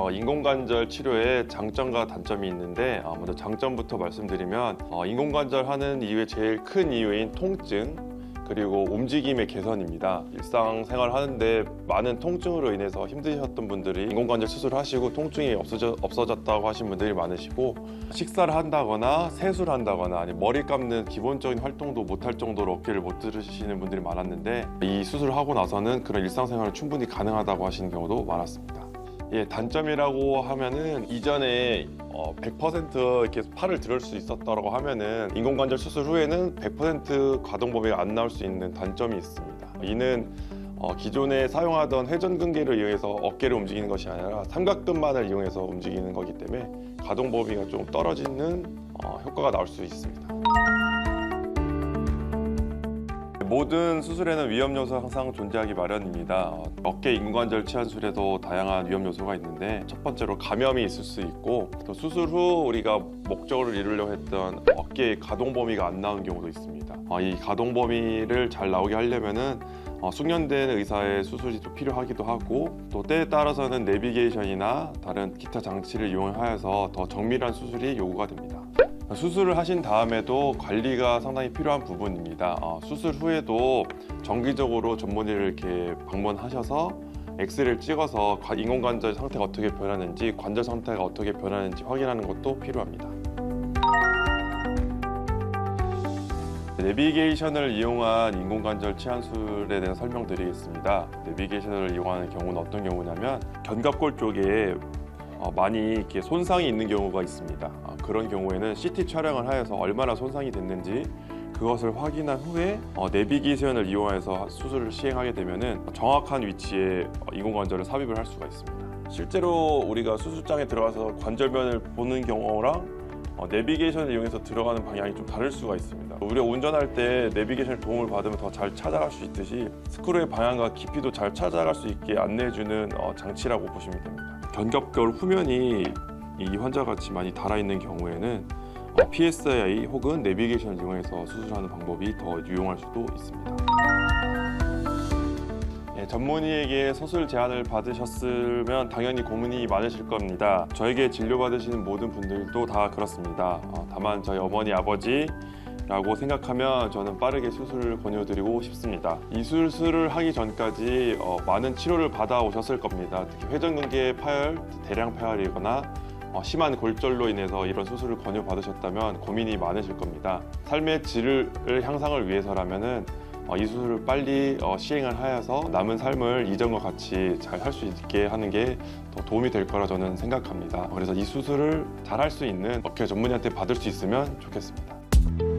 어, 인공관절 치료에 장점과 단점이 있는데 어, 먼저 장점부터 말씀드리면 어, 인공관절 하는 이유의 제일 큰 이유인 통증 그리고 움직임의 개선입니다. 일상생활 하는데 많은 통증으로 인해서 힘드셨던 분들이 인공관절 수술하시고 통증이 없어져, 없어졌다고 하신 분들이 많으시고 식사를 한다거나 세수를 한다거나 아니 머리 감는 기본적인 활동도 못할 정도로 어깨를 못 들으시는 분들이 많았는데 이 수술을 하고 나서는 그런 일상생활을 충분히 가능하다고 하시는 경우도 많았습니다. 예, 단점이라고 하면은 이전에 어, 100% 이렇게 팔을 들을 수 있었다고 하면은 인공관절 수술 후에는 100% 가동 범위가 안 나올 수 있는 단점이 있습니다. 이는 어, 기존에 사용하던 회전근개를 이용해서 어깨를 움직이는 것이 아니라 삼각근만을 이용해서 움직이는 거기 때문에 가동 범위가 좀 떨어지는 어, 효과가 나올 수 있습니다. 모든 수술에는 위험 요소가 항상 존재하기 마련입니다. 어, 어깨 인관절 치환술에도 다양한 위험 요소가 있는데 첫 번째로 감염이 있을 수 있고 또 수술 후 우리가 목적을 이루려 했던 어깨의 가동 범위가 안 나온 경우도 있습니다. 어, 이 가동 범위를 잘 나오게 하려면은 어, 숙련된 의사의 수술이 좀 필요하기도 하고 또 때에 따라서는 내비게이션이나 다른 기타 장치를 이용하여서 더 정밀한 수술이 요구가 됩니다. 수술을 하신 다음에도 관리가 상당히 필요한 부분입니다. 어, 수술 후에도 정기적으로 전문의를 이렇게 방문하셔서 엑스레이를 찍어서 관- 인공관절 상태가 어떻게 변하는지 관절 상태가 어떻게 변하는지 확인하는 것도 필요합니다. 내비게이션을 이용한 인공관절 치환술에 대해서 설명드리겠습니다. 내비게이션을 이용하는 경우는 어떤 경우냐면 견갑골 쪽에 어, 많이 이렇게 손상이 있는 경우가 있습니다. 아, 그런 경우에는 CT 촬영을 하여서 얼마나 손상이 됐는지 그것을 확인한 후에 어, 내비게이션을 이용해서 수술을 시행하게 되면은 정확한 위치에 어, 인공관절을 삽입을 할 수가 있습니다. 실제로 우리가 수술장에 들어가서 관절면을 보는 경우랑 어, 내비게이션을 이용해서 들어가는 방향이 좀 다를 수가 있습니다. 우리가 운전할 때 내비게이션 도움을 받으면 더 잘 찾아갈 수 있듯이 스크루의 방향과 깊이도 잘 찾아갈 수 있게 안내해주는 어, 장치라고 보시면 됩니다. 견갑골 후면이 이 환자 같이 많이 달아 있는 경우에는 어, PSI 혹은 내비게이션을 이용해서 수술하는 방법이 더 유용할 수도 있습니다. 예, 전문의에게 수술 제안을 받으셨으면 당연히 고민이 많으실 겁니다. 저에게 진료받으시는 모든 분들도 다 그렇습니다. 어, 다만 저희 어머니 아버지 라고 생각하면 저는 빠르게 수술을 권유드리고 싶습니다. 이 수술을 하기 전까지 어, 많은 치료를 받아 오셨을 겁니다. 특히 회전근개 파열, 대량 파열이거나 어, 심한 골절로 인해서 이런 수술을 권유받으셨다면 고민이 많으실 겁니다. 삶의 질을 향상을 위해서라면은 어, 이 수술을 빨리 어, 시행을 하여서 남은 삶을 이전과 같이 잘할수 있게 하는 게 더 도움이 될 거라 저는 생각합니다. 그래서 이 수술을 잘 할 수 있는 어깨 전문의한테 받을 수 있으면 좋겠습니다.